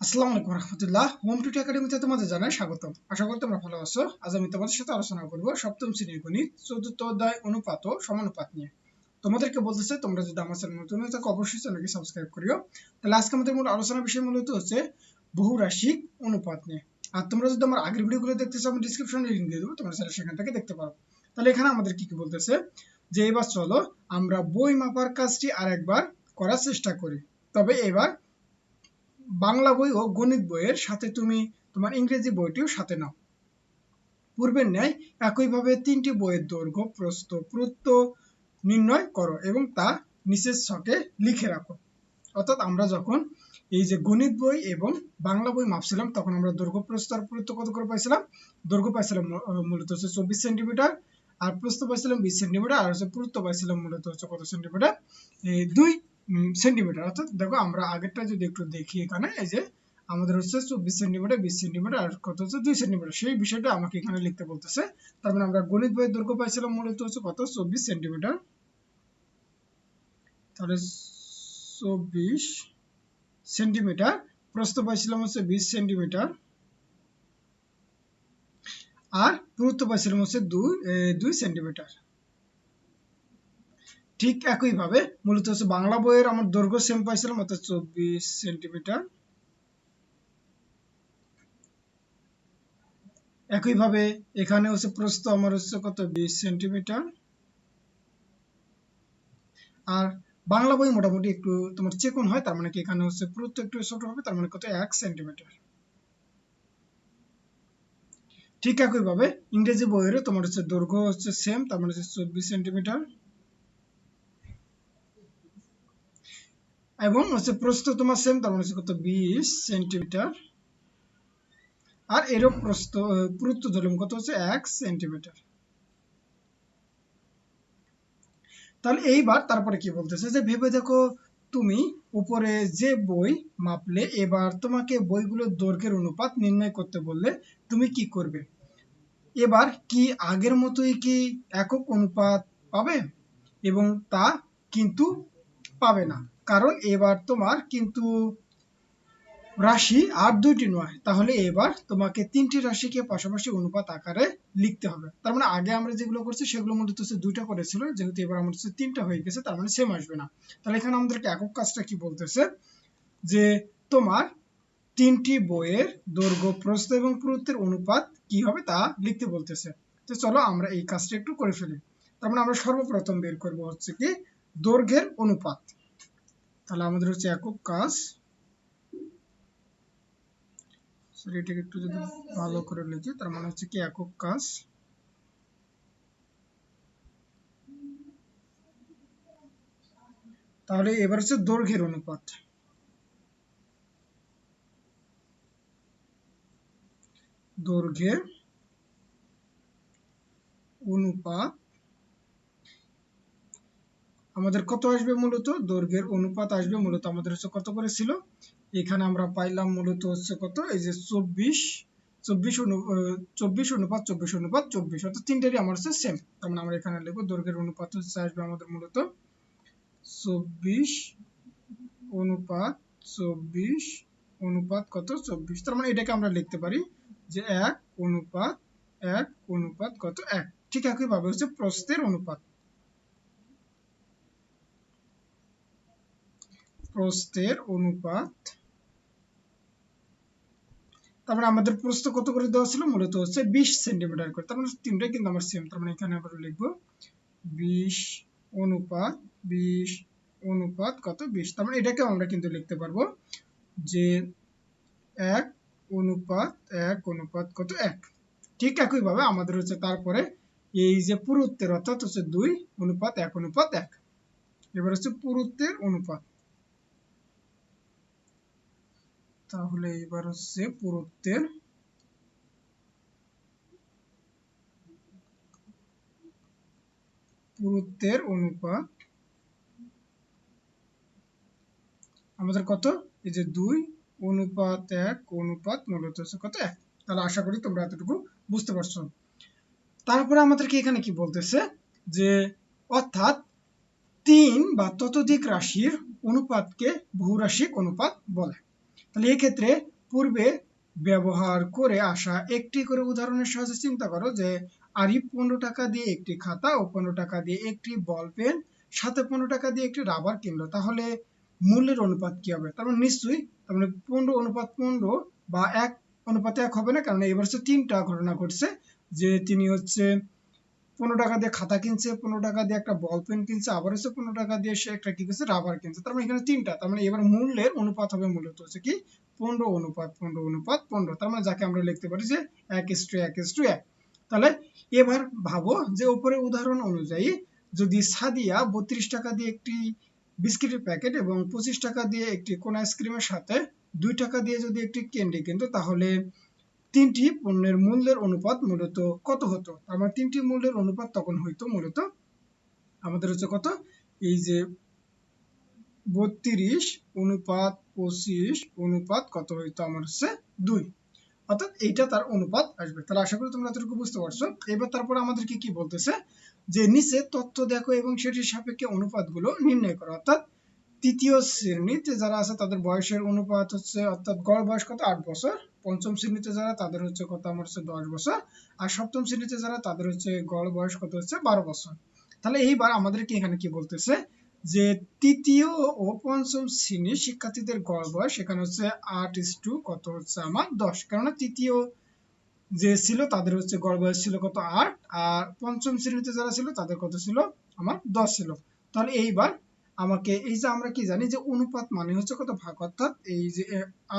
আসসালামু আলাইকুম রহমতুল্লাহ। হোম একাডেমিতে তোমাদের জানাই আশা করি তোমরা ভালো আছো। আজ আমি তোমাদের সাথে আলোচনা করব সপ্তম শ্রেণির গণিত, চতুর্থ অধ্যায়, অনুপাত ও সমানুপাত নিয়ে। তোমাদেরকে বলতেছে, তোমরা যদি আমার চ্যানেল নতুন হয়ে থাকো, অবশ্যই চ্যানেলকে সাবস্ক্রাইব করিও। তাহলে আজকে আমাদের মূল আলোচনা বিষয় মূলত হচ্ছে বহুরাশিক অনুপাত নিয়ে। আর তোমরা যদি আমার আগের ভিডিওগুলো দেখতে চাও, আমি ডিসক্রিপশনে লিংক দিয়ে দেবো, তোমরা সেখান থেকে দেখতে পারো। তাহলে এখানে আমাদের কি কি বলতেছে? যে এবার চলো, আমরা বই মাপার কাজটি আরেকবার করার চেষ্টা করি। তবে এবার বাংলা বই ও গণিত বইয়ের সাথে তুমি তোমার ইংরেজি বইটিও সাথে নাও। পূর্বের ন্যায় একইভাবে তিনটি বইয়ের দৈর্ঘ্য, প্রস্থ, পুরুত্ব নির্ণয় করো এবং তা নিচের ছকে লিখে রাখো। অর্থাৎ আমরা যখন এই যে গণিত বই এবং বাংলা বই মাপছিলাম, তখন আমরা দৈর্ঘ্য, প্রস্থ আর কত করে পাইছিলাম? দৈর্ঘ্য পাইছিলাম মূলত হচ্ছে চব্বিশ সেন্টিমিটার আর প্রস্থ পাইছিলাম বিশ সেন্টিমিটার আর হচ্ছে পুরুত্ব পাইছিলাম মূলত হচ্ছে কত সেন্টিমিটার? দুই সেন্টিমিটার অর্থাৎ দেখো আমরা আগেরটা যদি একটু দেখি এখানে, এই যে আমাদের হচ্ছে চব্বিশ সেন্টিমিটার বিশ সেন্টিমিটার আর কত হচ্ছে দুই সেন্টিমিটার সেই বিষয়টা আমাকে এখানে লিখতে বলতেছে। তার মানে আমরা গণিত বইয়ের দৈর্ঘ্য পাইছিলাম মূলত হচ্ছে কত? চব্বিশ সেন্টিমিটার তাহলে চব্বিশ সেন্টিমিটার প্রস্থ পাইছিলাম হচ্ছে বিশ সেন্টিমিটার আর পুরুত্ব পাইছিলাম হচ্ছে দুই দুই সেন্টিমিটার ঠিক একইভাবে মূলত হচ্ছে বাংলা বইয়ের আমার দৈর্ঘ্য সেম পাইছিলাম, অর্থাৎ চব্বিশ সেন্টিমিটার একইভাবে এখানে হচ্ছে প্রস্থ আমার হচ্ছে কত? বিশ সেন্টিমিটার আর বাংলা বই মোটামুটি একটু তোমার চেকন হয়, তার মানে কি এখানে হচ্ছে পুরুত্ব একটু ছোট হবে, তার মানে কত? এক সেন্টিমিটার ঠিক একইভাবে ইংরেজি বইয়েরও তোমার হচ্ছে দৈর্ঘ্য হচ্ছে সেম তার মানে হচ্ছে চব্বিশ সেন্টিমিটার এবং হচ্ছে প্রস্থ তোমার সেম তার মানে হচ্ছে কত, বিশ সেন্টিমিটার আর এরও প্রস্থ পুরুত্ব ধরলাম, কত হচ্ছে, এক সেন্টিমিটার তাহলে এইবার তারপরে কি বলতেছে? যে ভেবে দেখো, তুমি উপরে যে বই মাপলে, এবার তোমাকে বইগুলোর দৈর্ঘ্যের অনুপাত নির্ণয় করতে বললে, তুমি কি করবে? এবার কি আগের মতোই কি একক অনুপাত পাবে? এবং তা কিন্তু পাবে না। কারণ এবার তোমার কিন্তু রাশি আর দুইটি নয়। তাহলে এবার তোমাকে তিনটি রাশিকে পাশাপাশি অনুপাত আকারে লিখতে হবে। তার মানে আগে আমরা যেগুলো করছি সেগুলো মূলত হচ্ছে দুইটা করেছিল, যেহেতু এবার আমাদের হচ্ছে তিনটা হয়ে গেছে, তার মানে সেম আসবে না। তাহলে এখানে আমাদেরকে একক কাজটা কি বলতেছে? যে তোমার তিনটি বইয়ের দৈর্ঘ্য, প্রস্থ এবং পুরুত্বের অনুপাত কি হবে তা লিখতে বলতেছে। তো চলো আমরা এই কাজটা একটু করে ফেলি। তার মানে আমরা সর্বপ্রথম বের করব হচ্ছে কি দৈর্ঘ্যের অনুপাত। তাহলে আমাদের হচ্ছে একক কাজ। সরি এটাকে একটু যদি ভালো করে লিখি, তার মানে হচ্ছে কি একক কাজ। তাহলে এবার হচ্ছে দৈর্ঘ্যের অনুপাত। দৈর্ঘ্যের অনুপাত আমাদের কত আসবে মূলত? দৈর্ঘ্যের অনুপাত আসবে মূলত আমাদের হচ্ছে কত করে ছিল? এখানে আমরা পাইলাম মূলত হচ্ছে কত? এই যে চব্বিশ চব্বিশ অনু চব্বিশ অনুপাত চব্বিশ অনুপাত, চব্বিশ। অর্থাৎ তিনটারই আমার হচ্ছে সেম তার মানে আমরা এখানে লিখব দৈর্ঘ্যের অনুপাত হচ্ছে আসবে আমাদের মূলত চব্বিশ অনুপাত চব্বিশ অনুপাত কত? চব্বিশ। তার মানে এটাকে আমরা লিখতে পারি যে এক অনুপাত এক অনুপাত কত? এক। ঠিক একইভাবে হচ্ছে প্রস্থের অনুপাত। প্রস্থের অনুপাত। তারপরে আমাদের প্রস্থ কত করে দেওয়া ছিল? মূলত হচ্ছে বিশ সেন্টিমিটার করে। তার মানে তিনটাই কিন্তু আমার সেম তার মানে এখানে আবার লিখব, বিশ অনুপাত বিশ অনুপাত কত? বিশ। তার মানে এটাকে আমরা কিন্তু লিখতে পারব যে এক অনুপাত এক অনুপাত কত? এক। ঠিক একইভাবে আমাদের হচ্ছে তারপরে এই যে পুরুত্বের অর্থাৎ হচ্ছে দুই অনুপাত, এক অনুপাত, এক। এবার হচ্ছে পুরুত্বের অনুপাত। তাহলে এবার হচ্ছে পুরুত্বের পুরুত্বের অনুপাত আমাদের কত? এই যে দুই অনুপাত এক, অনুপাত মূলত হচ্ছে কত? এক। তাহলে আশা করি তোমরা এতটুকু বুঝতে পারছ। তারপরে আমাদেরকে এখানে কি বলতেছে? যে অর্থাৎ তিন বা ততোধিক রাশির অনুপাতকে বহুরাশিক অনুপাত বলে। তাহলে এক্ষেত্রে পূর্বে ব্যবহার করে আসা একটি করে উদাহরণের সাহায্যে চিন্তা করো যে আরিফ পনেরো টাকা দিয়ে একটি খাতা ও পনেরো টাকা দিয়ে একটি বল পেন, সাথে পনেরো টাকা দিয়ে একটি রাবার কিনলো তাহলে মূল্যের অনুপাত কি হবে? তার মানে নিশ্চয়ই, তার মানে পনেরো অনুপাত পনেরো বা এক অনুপাতে এক হবে না, কারণ এবার হচ্ছে তিনটা ঘটনা ঘটছে, যে তিনি হচ্ছে পনেরো টাকা দিয়ে খাতা কিনছে, পনেরো টাকা দিয়ে একটা বল পেন কিনছে, আবার হচ্ছে পনেরো টাকা দিয়ে সে একটা কি করছে রাবার কিনছে। তার মানে এখানে তিনটা, তার মানে এবার মূল্যের অনুপাত হবে মূলত হচ্ছে কি, পনেরো অনুপাত পনেরো অনুপাত, পনেরো। তার মানে যাকে আমরা লিখতে পারি যে এক ইস এক ইস এক। তাহলে এবার ভাবো যে উপরে উদাহরণ অনুযায়ী যদি সাদিয়া বত্রিশ টাকা দিয়ে একটি বিস্কিটের প্যাকেট এবং পঁচিশ টাকা দিয়ে একটি কোন আইসক্রিমের সাথে দুই টাকা দিয়ে যদি একটি ক্যান্ডি কিনতো, তাহলে তিনটি পণ্যের মূল্যের অনুপাত মূলত কত হতো? আমার তিনটি মূল্যের অনুপাত তখন হইতো মূলত আমাদের হচ্ছে কত? এই যে বত্রিশ অনুপাত পঁচিশ অনুপাত কত হইতো? আমার হচ্ছে দুই। অর্থাৎ এইটা তার অনুপাত আসবে। তাহলে আশা করি তোমরা এতটুকু বুঝতে পারছ। এবার তারপর আমাদেরকে কি বলতেছে? যে নিচে তথ্য দেখো এবং সেটির সাপেক্ষে অনুপাতগুলো নির্ণয় করো। অর্থাৎ তৃতীয় শ্রেণীতে যারা আছে তাদের বয়সের অনুপাত হচ্ছে অর্থাৎ গড় বয়স কত? আট বছর। পঞ্চম শ্রেণীতে যারা, তাদের হচ্ছে কত? আমার হচ্ছে দশ বছর। আর সপ্তম শ্রেণীতে যারা, তাদের হচ্ছে গড় বয়স কত হচ্ছে? বারো বছর। তাহলে এইবার আমাদেরকে এখানে কি বলতেছে? যে তৃতীয় ও পঞ্চম শ্রেণির শিক্ষার্থীদের গড় বয়স এখানে হচ্ছে আট ইস টু কত হচ্ছে আমার? দশ। কেননা তৃতীয় যে ছিল, তাদের হচ্ছে গড় বয়স ছিল কত? আট। আর পঞ্চম শ্রেণীতে যারা ছিল, তাদের কত ছিল? আমার দশ ছিল। তাহলে এইবার আমাকে, এই যে আমরা কি জানি যে অনুপাত মানে হচ্ছে কত ভাগ? অর্থাৎ এই যে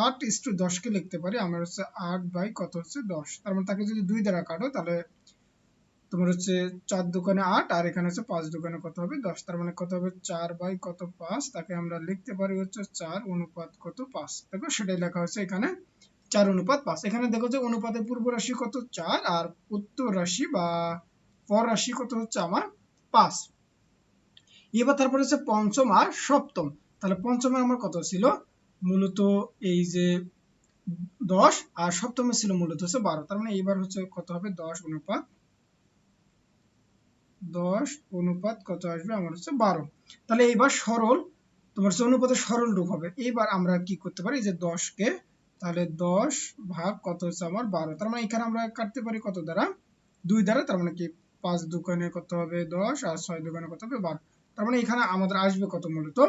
আট ইস টু দশকে লিখতে পারি, আমার হচ্ছে আট বাই কত হচ্ছে দশ। তার মানে তাকে যদি দুই দ্বারা কাটো, তাহলে তোমার হচ্ছে চার দোকানে আট, আর এখানে হচ্ছে পাঁচ দোকানে কত হবে দশ। তার মানে কত হবে চার বাই কত পাঁচ, তাকে আমরা লিখতে পারি হচ্ছে চার অনুপাত কত পাঁচ। দেখো সেটাই লেখা হচ্ছে এখানে, চার অনুপাত পাঁচ। এখানে দেখো যে অনুপাতের পূর্ব রাশি কত? চার, আর উত্তর রাশি বা পর রাশি কত হচ্ছে আমার? পাঁচ। এবার তারপরে হচ্ছে পঞ্চম আর সপ্তম। তাহলে পঞ্চমে আমার কত ছিল? মূলত এই যে দশ আর সপ্তমে ছিল মূলত হচ্ছে বারো। তার মানে এইবার হচ্ছে কত হবে? দশ অনুপাত দশ অনুপাত কত আসবে? আমার হচ্ছে বারো। তাহলে এইবার সরল, তোমার হচ্ছে অনুপাতের সরল রূপ হবে। এইবার আমরা কি করতে পারি? যে দশকে, তাহলে দশ ভাগ কত হচ্ছে আমার বারো। তার মানে এখানে আমরা কাটতে পারি কত দ্বারা? দুই দ্বারা, তার মানে কি? পাঁচ দোকানে কত হবে? দশ আর ছয় দোকানে কত হবে? বারো। তার মানে এখানে আমাদের আসবে কত মূলত?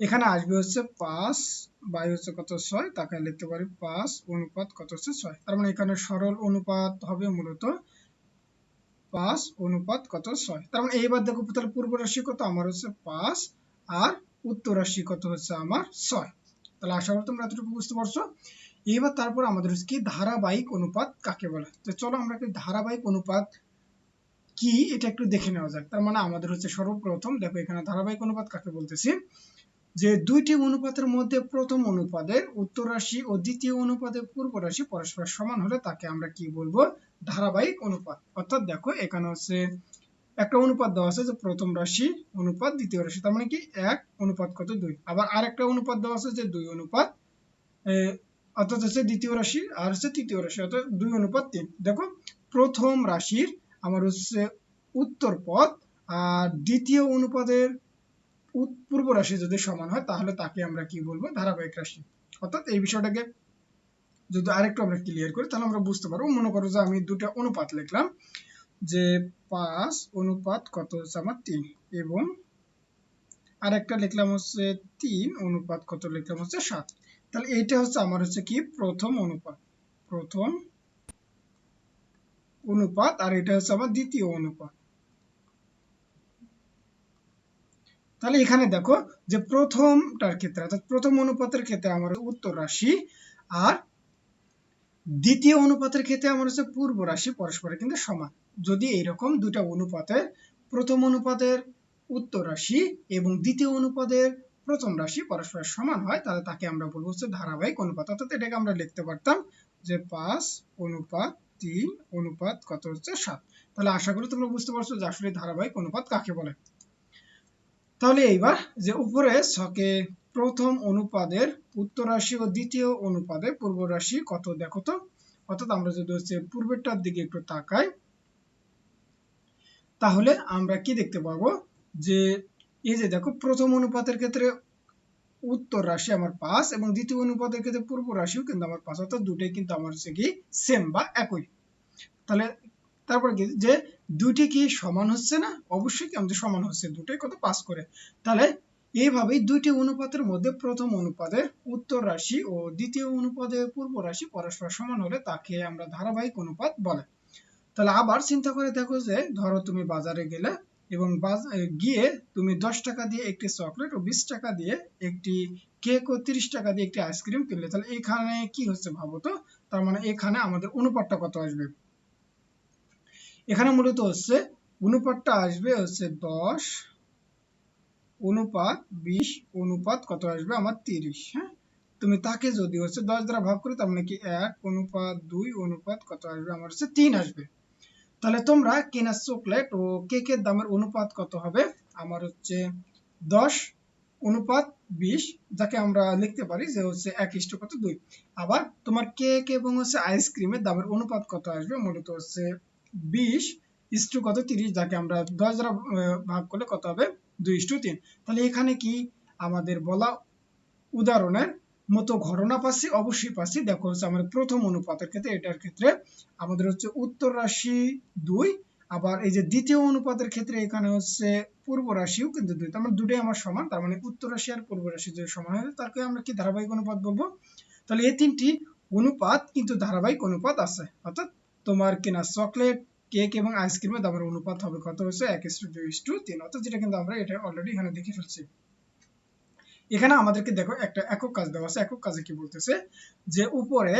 এখানে আসবে হচ্ছে পাঁচ বাই হচ্ছে কত? ছয়। তাকে লিখতে পারি পাঁচ অনুপাত কত হচ্ছে ছয়। তার মানে এখানে সরল অনুপাত হবে মূলত পাঁচ অনুপাত কত? ছয়। তার মানে এইবার দেখো তাহলে পূর্ব রাশি কত? আমার হচ্ছে পাঁচ আর উত্তর রাশি কত হচ্ছে? আমার ছয়। তাহলে আশা করি তোমরা এতটুকু বুঝতে পারছ। এইবার তারপর আমাদের হচ্ছে কি ধারাবাহিক অনুপাত কাকে বলে? তো চলো আমরা কি ধারাবাহিক অনুপাত কি, এটা একটু দেখে নেওয়া যাক। তার মানে আমাদের হচ্ছে সর্বপ্রথম, দেখো এখানে ধারাবাহিক অনুপাত কাকে বলতেছি? যে দুইটি অনুপাতের মধ্যে প্রথম অনুপাদের উত্তর রাশি ও দ্বিতীয় অনুপাদের পূর্ব রাশি পরস্পর সমান হলে তাকে আমরা কি বলব? ধারাবাহিক অনুপাত। অর্থাৎ দেখো এখানে হচ্ছে একটা অনুপাত দেওয়া আছে যে প্রথম রাশি অনুপাত, দ্বিতীয় রাশি, তার মানে কি এক, অনুপাত কত? দুই। আবার আরেকটা অনুপাত দেওয়া আছে যে দুই অনুপাত অর্থাৎ হচ্ছে দ্বিতীয় রাশি আর হচ্ছে তৃতীয় রাশি, অর্থাৎ দুই অনুপাত তিন। দেখো, প্রথম রাশির আমার হচ্ছে উত্তর পথ আর দ্বিতীয় অনুপাদের পূর্ব রাশি যদি সমান হয়, তাহলে তাকে আমরা কি বলব? ধারাবাহিক রাশি। অর্থাৎ এই বিষয়টাকে যদি আরেকটু আমরা ক্লিয়ার করি, তাহলে আমরা বুঝতে পারব। মনে করো যে আমি দুটা অনুপাত লিখলাম, যে পাঁচ অনুপাত কত হচ্ছে আমার তিন, এবং আরেকটা লিখলাম হচ্ছে তিন অনুপাত কত লিখলাম হচ্ছে সাত। তাহলে এইটা হচ্ছে আমার হচ্ছে কি? প্রথম অনুপাত। প্রথম অনুপাত আর এটা হচ্ছে আমার দ্বিতীয় অনুপাত। তাহলে এখানে দেখো যে প্রথমটার ক্ষেত্রে, অর্থাৎ প্রথম অনুপাতের ক্ষেত্রে আমার উত্তর রাশি আর দ্বিতীয় অনুপাতের ক্ষেত্রে আমার হচ্ছে পূর্ব রাশি পরস্পরের কিন্তু সমান। যদি এইরকম দুটা অনুপাতের, প্রথম অনুপাতের উত্তর রাশি এবং দ্বিতীয় অনুপাতের প্রথম রাশি পরস্পরের সমান হয়, তাহলে তাকে আমরা বলব হচ্ছে ধারাবাহিক অনুপাত। অর্থাৎ এটাকে আমরা লিখতে পারতাম যে পাঁচ অনুপাত তিন অনুপাত কত হচ্ছে সাত? তাহলে আশা করি তোমরা বুঝতে পারছ যে আসলে ধারাবাহিক অনুপাত কাকে বলে। তাহলে এইবার যে উপরে ছকে প্রথম অনুপাদের উত্তর রাশি ও দ্বিতীয় অনুপাদের পূর্ব রাশি কত দেখো তো? অর্থাৎ আমরা যদি হচ্ছে পূর্বেরটার দিকে একটু তাকাই, তাহলে আমরা কি দেখতে পাবো? যে এই যে দেখো প্রথম অনুপাতের ক্ষেত্রে উত্তর রাশি আমার পাঁচ এবং দ্বিতীয় অনুপাতের ক্ষেত্রে পূর্ব রাশিও কিন্তু আমার পাঁচ, অর্থাৎ দুটোই কিন্তু আমার হচ্ছে কি সেম বা একই। তাহলে তারপর কি যে দুটি কি সমান হচ্ছে না? অবশ্যই কি আমাদের সমান হচ্ছে, দুটোই কত? পাস করে। তাহলে এইভাবেই দুইটি অনুপাতের মধ্যে প্রথম অনুপাতের উত্তর রাশি ও দ্বিতীয় অনুপাতের পূর্ব রাশি পরস্পর সমান হলে তাকে আমরা ধারাবাহিক অনুপাত বলে। তাহলে আবার চিন্তা করে দেখো যে ধরো তুমি বাজারে গেলে এবং গিয়ে তুমি দশ টাকা দিয়ে একটি চকলেট ও বিশ টাকা দিয়ে একটি কেক ও তিরিশ টাকা দিয়ে একটি আইসক্রিম কিনলে। তাহলে এখানে কি হচ্ছে ভাবো তো? তার মানে এখানে আমাদের অনুপাতটা কত আসবে? এখানে মূলত হচ্ছে অনুপাতটা আসবে হচ্ছে দশ অনুপাত বিশ অনুপাত কত আসবে? আমার তিরিশ হ্যাঁ? তুমি তাকে যদি হচ্ছে দশ দ্বারা ভাগ করি তার মানে কি এক অনুপাত দুই অনুপাত কত আসবে? আমার হচ্ছে তিন আসবে। তাহলে তোমরা কেনা চকলেট ও কেকের দামের অনুপাত কত হবে? আমার হচ্ছে দশ, অনুপাত বিশ, যাকে আমরা লিখতে পারি যে হচ্ছে এক ইষ্ট কত দুই। আবার তোমার কেক এবং হচ্ছে আইসক্রিমের দামের অনুপাত কত আসবে? মূলত হচ্ছে বিশ ইস্টু কত তিরিশ, যাকে আমরা দশ দ্বারা ভাগ করলে কত হবে? দুই ইস্টু তিন। তাহলে এখানে কি আমাদের বলা উদাহরণের মতো ঘটনা পাচ্ছি, অবশ্যই পাচ্ছি। দেখো হচ্ছে আমাদের প্রথম অনুপাতের ক্ষেত্রে, এটার ক্ষেত্রে আমাদের হচ্ছে উত্তর রাশি দুই, আবার এই যে দ্বিতীয় অনুপাতের ক্ষেত্রে এখানে হচ্ছে পূর্ব রাশিও কিন্তু দুই। তার মানে দুটোই আমার সমান, তার মানে উত্তর রাশি আর পূর্ব রাশি যদি সমান হয় তাকে আমরা কি ধারাবাহিক অনুপাত বলব? তাহলে এই তিনটি অনুপাত কিন্তু ধারাবাহিক অনুপাত আছে। অর্থাৎ তোমার কেনা চকলেট, কেক এবং আইসক্রিমের দামের অনুপাত হবে কত হচ্ছে এক ইস্টু দুই ইস্টু তিন। অর্থাৎ যেটা কিন্তু আমরা এটা অলরেডি এখানে দেখে ফেলছি। এখানে আমাদেরকে দেখো একটা একক কাজ দেওয়া আছে। একক কাজে কি বলতেছে? যে উপরে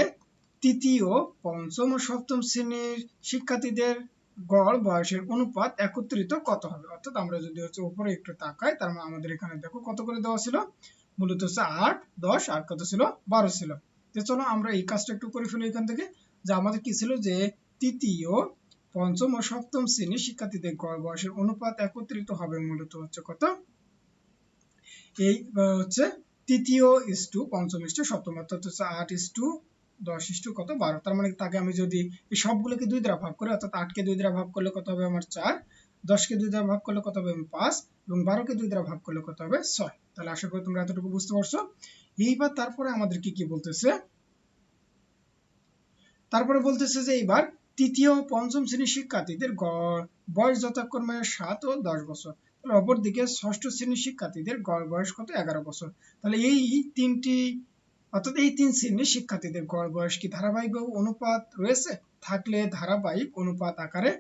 তৃতীয়, পঞ্চম ও সপ্তম শ্রেণির শিক্ষার্থীদের গড় বয়সের অনুপাত একত্রিত কত হবে? অর্থাৎ আমরা যদি হচ্ছে উপরে একটু তাকাই, তার মানে আমাদের এখানে দেখো কত করে দেওয়া ছিল? মূলত হচ্ছে আট, দশ, আর কত ছিল? বারো ছিল। তো চলো আমরা এই কাজটা একটু করে ফেলি এখান থেকে। যে আমাদের কি ছিল? যে তৃতীয়, পঞ্চম ও সপ্তম শ্রেণির শিক্ষার্থীদের গড় বয়সের অনুপাত একত্রিত হবে মূলত হচ্ছে কত? এই হচ্ছে তৃতীয় ইস টু পঞ্চম ইস টু সপ্তম, অর্থাৎ হচ্ছে আট ইস টু দশ ইস টু কত? বারো। তার মানে তাকে আমি যদি এই সবগুলোকে দুই দ্বারা ভাগ করি, অর্থাৎ আটকে দুই দ্বারা ভাগ করলে কত হবে আমার চার, দশকে দুই দ্বারা ভাগ করলে কত হবে পাঁচ, এবং বারোকে দুই দ্বারা ভাগ করলে কত হবে ছয়। তাহলে আশা করি তোমরা এতটুকু বুঝতে পারছ। এইবার তারপরে আমাদের কি কি বলতেছে? তারপরে বলতেছে যে এইবার তৃতীয় পঞ্চম শ্রেণির শিক্ষার্থীদের বয়স যথাক্রমে সাত ও দশ বছর। অপরদিকে ষষ্ঠ শ্রেণির শিক্ষার্থীদের গড় বয়স কত? এগারো বছর। তাহলে এই তিনটি, অর্থাৎ এই তিন শ্রেণির শিক্ষার্থীদের গড় বয়স কি ধারাবাহিক অনুপাত রয়েছে? থাকলে ধারাবাহিক অনুপাত আকারে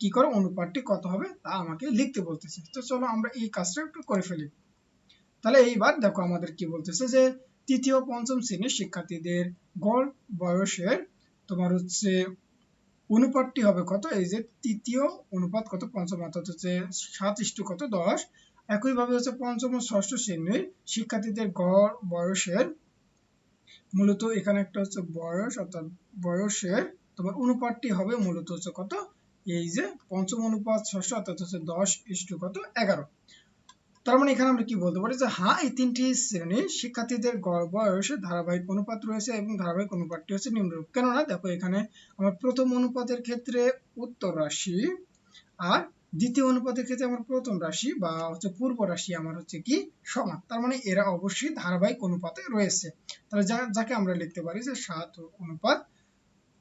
কি করে অনুপাতটি কত হবে তা আমাকে লিখতে বলতেছে। তো চলো আমরা এই কাজটা একটু করে ফেলি। তাহলে এইবার দেখো আমাদের কি বলতেছে যে, তৃতীয় পঞ্চম শ্রেণির শিক্ষার্থীদের গড় বয়সের তোমার হচ্ছে অনুপাতটি হবে কত? এই যে তৃতীয় অনুপাত কত? পঞ্চম অর্থাৎ হচ্ছে সাত ইস্টু কত? দশ। একইভাবে হচ্ছে পঞ্চম ও ষষ্ঠ শ্রেণির শিক্ষার্থীদের গড় বয়সের মূলত এখানে একটা হচ্ছে বয়স, অর্থাৎ বয়সের তোমার অনুপাতটি হবে মূলত হচ্ছে কত? এই যে পঞ্চম অনুপাত ষষ্ঠ অর্থাৎ হচ্ছে দশ ইস্টু কত? এগারো। তার মানে এখানে আমরা কি বলতে পারি যে হ্যাঁ এই তিনটি শ্রেণির শিক্ষার্থীদের বয়সে ধারাবাহিক অনুপাত রয়েছে এবং ধারাবাহিক অনুপাতটি হচ্ছে নিম্নরূপ। কেননা, দেখো, এখানে আমার প্রথম অনুপাতের ক্ষেত্রে উত্তর রাশি আর দ্বিতীয় অনুপাতের ক্ষেত্রে আমার প্রথম রাশি বা হচ্ছে পূর্ব রাশি আমার হচ্ছে কি সমান। তার মানে এরা অবশ্যই ধারাবাহিক অনুপাতে রয়েছে। তাহলে যাকে আমরা লিখতে পারি যে, সাত অনুপাত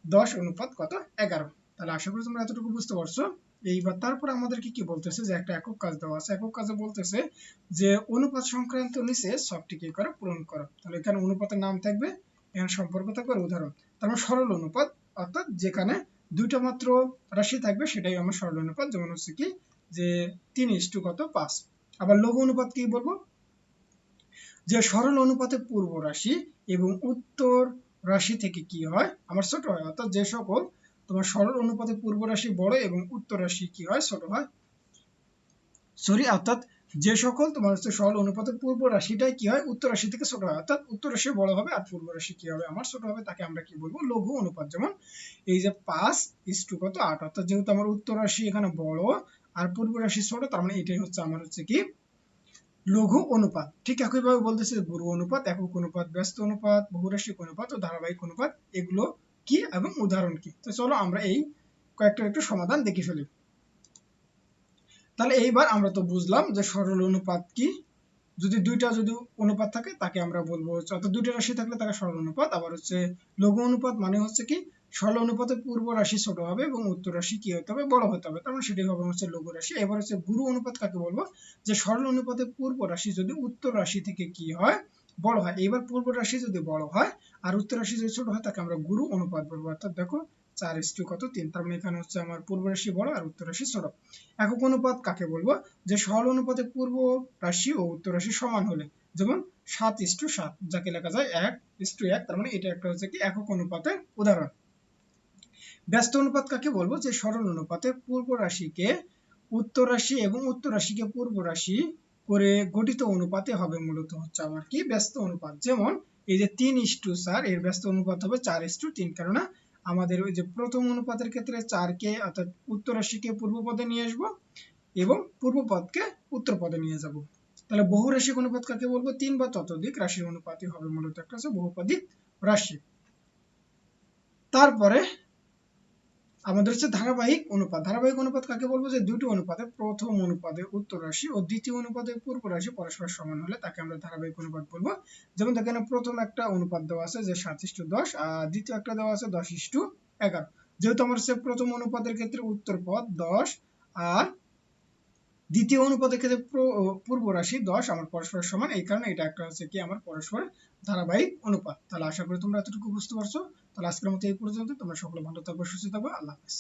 দশ অনুপাত কত? এগারো। তাহলে আশা করি তোমরা এতটুকু বুঝতে পারছ। এইবার তারপর আমাদেরকে কি বলতেছে যে একটা একক কাজ দেওয়া আছে। একক কাজে বলতেছে যে অনুপাত সংক্রান্ত নিচে সবটি কি করে? পূরণ করো। তাহলে এখানে অনুপাতের নাম থাকবে, এখানে সম্পর্ক থাকবে উদাহরণ। তার মানে সরল অনুপাত, অর্থাৎ যেখানে দুইটা মাত্র রাশি থাকবে সেটাই আমার সরল অনুপাত, যেমন হচ্ছে কি যে তিন ইস্টু কত? পাঁচ। আবার লঘু অনুপাত কি বলব? যে সরল অনুপাতে পূর্ব রাশি এবং উত্তর রাশি থেকে কি হয়? আমার ছোট হয়, অর্থাৎ যে সকল তোমার সরল অনুপাতে পূর্ব রাশি বড় এবং উত্তর রাশি কি হয়? ছোট হয় সরি অর্থাৎ যে সকল তোমার হচ্ছে সরল অনুপাতে পূর্ব রাশিটাই কি হয়? উত্তর রাশি থেকে ছোট হয়। অর্থাৎ উত্তর রাশি বড় হবে আর পূর্ব রাশি কি হবে? আমার ছোট হবে, তাকে আমরা কি বলব? লঘু অনুপাত। যেমন এই যে পাঁচ ইস টু কত? আট। অর্থাৎ যেহেতু আমার উত্তর রাশি এখানে বড় আর পূর্ব রাশি ছোট, তার মানে এটাই হচ্ছে আমার হচ্ছে কি লঘু অনুপাত। ঠিক একইভাবে বলতেছে গুরু অনুপাত, একক অনুপাত, ব্যস্ত অনুপাত বহুরাশিক অনুপাত ও ধারাবাহিক অনুপাত, এগুলো কি এবং উদাহরণ কি? তো চলো আমরা এই কয়েকটা একটু সমাধান দেখে ফেলি। তাহলে এইবার আমরা তো বুঝলাম যে সরল অনুপাত কি। যদি দুইটা যদি অনুপাত থাকে, তাকে আমরা বলব হচ্ছে অর্থাৎ দুইটা রাশি থাকলে তাকে সরল অনুপাত। আবার হচ্ছে লঘু অনুপাত মানে হচ্ছে কি, সরল অনুপাতে পূর্ব রাশি ছোট হবে এবং উত্তর রাশি কি হতে হবে, বড় হতে হবে। তার মানে সেটি হবে হচ্ছে লঘু রাশি। এবার হচ্ছে গুরু অনুপাত কাকে বলব? যে সরল অনুপাতে পূর্ব রাশি যদি উত্তর রাশি থেকে কি হয় বড় হয়। এবার পূর্ব রাশি যদি বড় হয় আর উত্তর রাশি যদি ছোট হয়, তাকে আমরা গুরু অনুপাত বলব। অর্থাৎ দেখো, চার ইস্টু কত? তিন। তার মানে এখানে হচ্ছে আমার পূর্ব রাশি বড় আর উত্তর রাশি ছোট। একক অনুপাত কাকে বলব? যে সরল অনুপাতে পূর্ব রাশি ও উত্তর রাশি সমান হলে। যেমন, সাত ইস্টু সাত। যাকে লেখা যায় এক ইস্টু এক। তার মানে এটা একটা হচ্ছে কি একক অনুপাতের উদাহরণ। ব্যস্ত অনুপাত কাকে বলব? যে সরল অনুপাতে পূর্ব রাশিকে উত্তর রাশি এবং উত্তর রাশিকে পূর্ব রাশি করে গঠিত অনুপাতে হবে মূলত হচ্ছে আমার কি? ব্যস্ত অনুপাত। যেমন এই যে তিন ইস্টু চার, এর ব্যস্ত অনুপাত হবে চার ইস্টু তিন। কেননা আমাদের ওই যে প্রথম অনুপাতের ক্ষেত্রে চারকে অর্থাৎ উত্তর রাশিকে পূর্ব পদে নিয়ে আসব এবং পূর্ব পদকে উত্তর পদে নিয়ে যাব। তাহলে বহু রাশিক অনুপাত কাকে বলব? তিন বা ততোধিক রাশির অনুপাতই হবে মূলত একটা হচ্ছে বহুপদী রাশি। তারপরে আমাদের হচ্ছে ধারাবাহিক অনুপাত। ধারাবাহিক অনুপাত কাকে বলব? যে দুটি অনুপাতে প্রথম অনুপাতে উত্তর রাশি ও দ্বিতীয় অনুপাতে পূর্ব রাশি পরস্পর সমান হলে তাকে আমরা ধারাবাহিক অনুপাত বলব। যেমন এখানে প্রথম একটা অনুপাত দেওয়া আছে যে সাত ইস্টু দশ, আর দ্বিতীয় একটা দেওয়া আছে দশ ইস্টু এগারো। যেহেতু আমার হচ্ছে প্রথম অনুপাতের ক্ষেত্রে উত্তর পদ দশ, আর দ্বিতীয় অনুপাতের ক্ষেত্রে পূর্ব রাশি দশ, আমার পরস্পর সমান। এই কারণে এটা একটা হচ্ছে কি? আমার পরস্পর ধারাবাহিক অনুপাত। তাহলে আশা করি তোমরা এতটুকু বুঝতে পারছ। তাহলে আজকের মতো এই পর্যন্ত তোমরা সকলে ভালো থাকবে সুস্থ থাকবে। আল্লাহ হাফেজ।